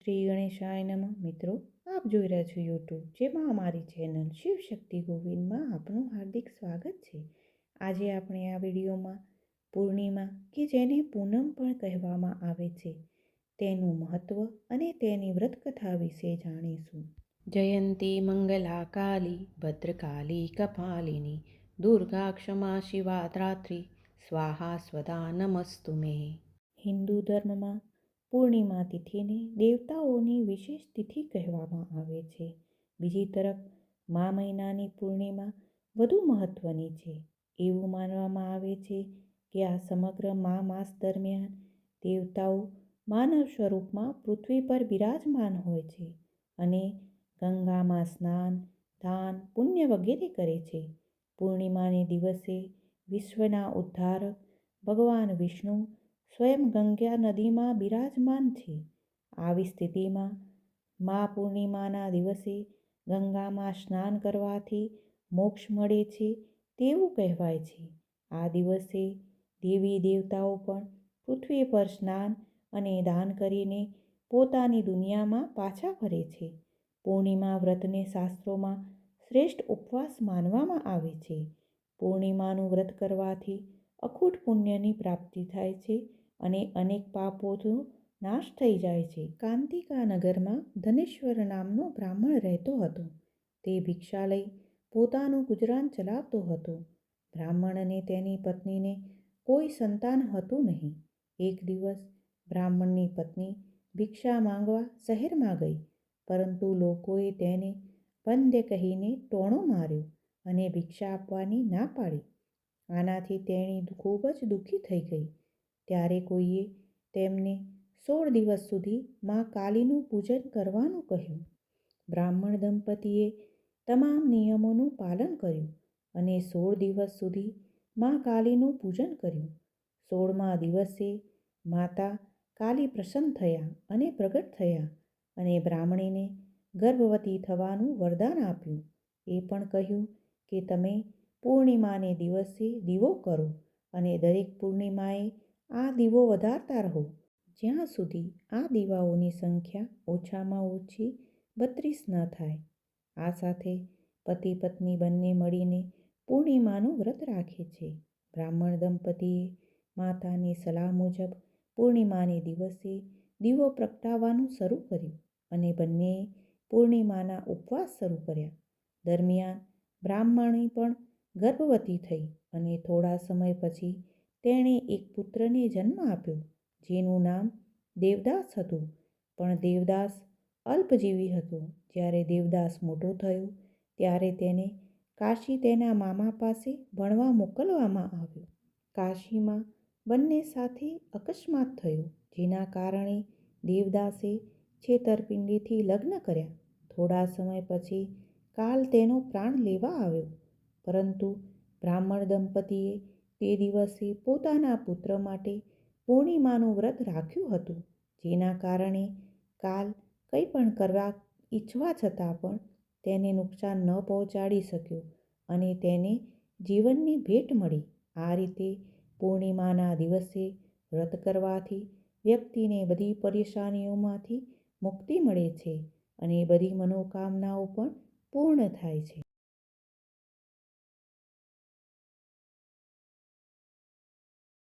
શ્રી ગણેશાય નમઃ. મિત્રો, આપ જોઈ રહ્યા છો યુટ્યુબ જેમાં અમારી ચેનલ શિવ શક્તિ ગોવિંદમાં આપનું હાર્દિક સ્વાગત છે. આજે આપણે આ વિડીયોમાં પૂર્ણિમા કે જેને પૂનમ પણ કહેવામાં આવે છે, તેનું મહત્ત્વ અને તેની વ્રતકથા વિશે જાણીશું. જયંતી મંગલા કાલી ભદ્રકાલી કપાલિની, દુર્ગા ક્ષમા શિવા ત્રાત્રી સ્વાહા સ્વદા નમસ્તુ મે. હિન્દુ ધર્મમાં પૂર્ણિમા તિથિને દેવતાઓની વિશેષ તિથિ કહેવામાં આવે છે. બીજી તરફ, મા મહિનાની પૂર્ણિમા વધુ મહત્ત્વની છે. એવું માનવામાં આવે છે કે આ સમગ્ર મા માસ દરમિયાન દેવતાઓ માનવ સ્વરૂપમાં પૃથ્વી પર બિરાજમાન હોય છે અને ગંગામાં સ્નાન, દાન, પુણ્ય વગેરે કરે છે. પૂર્ણિમાને દિવસે વિશ્વના ઉદ્ધારક ભગવાન વિષ્ણુ સ્વયં ગંગા નદીમાં બિરાજમાન છે. આવી સ્થિતિમાં મા પૂર્ણિમાના દિવસે ગંગામાં સ્નાન કરવાથી મોક્ષ મળે છે તેવું કહેવાય છે. આ દિવસે દેવી દેવતાઓ પણ પૃથ્વી પર સ્નાન અને દાન કરીને પોતાની દુનિયામાં પાછા ફરે છે. પૂર્ણિમા વ્રતને શાસ્ત્રોમાં શ્રેષ્ઠ ઉપવાસ માનવામાં આવે છે. પૂર્ણિમાનું વ્રત કરવાથી અખૂટ પુણ્યની પ્રાપ્તિ થાય છે અને અનેક પાપોનો નાશ થઈ જાય છે. કાંતિકા નગરમાં ધનેશ્વર નામનો બ્રાહ્મણ રહેતો હતો. તે ભિક્ષા લઈ પોતાનું ગુજરાન ચલાવતો હતો. બ્રાહ્મણ અને તેની પત્નીને કોઈ સંતાન હતું નહીં. એક દિવસ બ્રાહ્મણની પત્ની ભિક્ષા માંગવા શહેરમાં ગઈ, પરંતુ લોકોએ તેને બંધે કહીને ટોણો માર્યો અને ભિક્ષા આપવાની ના પાડી. આનાથી તેણી ખૂબ જ દુઃખી થઈ ગઈ. ત્યારે કોઈએ તેમને સોળ દિવસ સુધી મા કાલીનું પૂજન કરવાનું કહ્યું. બ્રાહ્મણ દંપતીએ તમામ નિયમોનું પાલન કર્યું અને સોળ દિવસ સુધી મા કાલીનું પૂજન કર્યું. સોળમા દિવસે માતા કાલી પ્રસન્ન થયા અને પ્રગટ થયા અને બ્રાહ્મણીને ગર્ભવતી થવાનું વરદાન આપ્યું. એ પણ કહ્યું કે તમે પૂર્ણિમાને દિવસે દીવો કરો અને દરેક પૂર્ણિમાએ આ દીવો વધારતા રહો. જ્યાં સુધી આ દીવાઓની સંખ્યા ઓછામાં ઓછી બત્રીસ ન થાય. આ સાથે પતિ પત્ની બંને મળીને પૂર્ણિમાનું વ્રત રાખે છે. બ્રાહ્મણ દંપતીએ માતાની સલાહ મુજબ પૂર્ણિમાને દિવસે દીવો પ્રગટાવવાનું શરૂ કર્યું અને બંનેએ પૂર્ણિમાના ઉપવાસ શરૂ કર્યા. દરમિયાન બ્રાહ્મણી પણ ગર્ભવતી થઈ અને થોડા સમય પછી તેણે એક પુત્રને જન્મ આપ્યો, જેનું નામ દેવદાસ હતું. પણ દેવદાસ અલ્પજીવી હતો. જ્યારે દેવદાસ મોટો થયો, ત્યારે તેને કાશી તેના મામા પાસે ભણવા મોકલવામાં આવ્યો. કાશીમાં બંને સાથે અકસ્માત થયો, જેના કારણે દેવદાસે છેતરપિંડીથી લગ્ન કર્યા. થોડા સમય પછી કાલ તેનો પ્રાણ લેવા આવ્યો. પરંતુ બ્રાહ્મણ દંપતીએ તે દિવસે પોતાના પુત્ર માટે પૂર્ણિમાનું વ્રત રાખ્યું હતું, જેના કારણે કાલ કંઈ પણ કરવા ઈચ્છવા છતાં પણ તેને નુકસાન ન પહોંચાડી શક્યો અને તેને જીવનની ભેટ મળી. આ રીતે પૂર્ણિમાના દિવસે વ્રત કરવાથી વ્યક્તિને બધી પરેશાનીઓમાંથી મુક્તિ મળે છે અને બધી મનોકામનાઓ પણ પૂર્ણ થાય છે.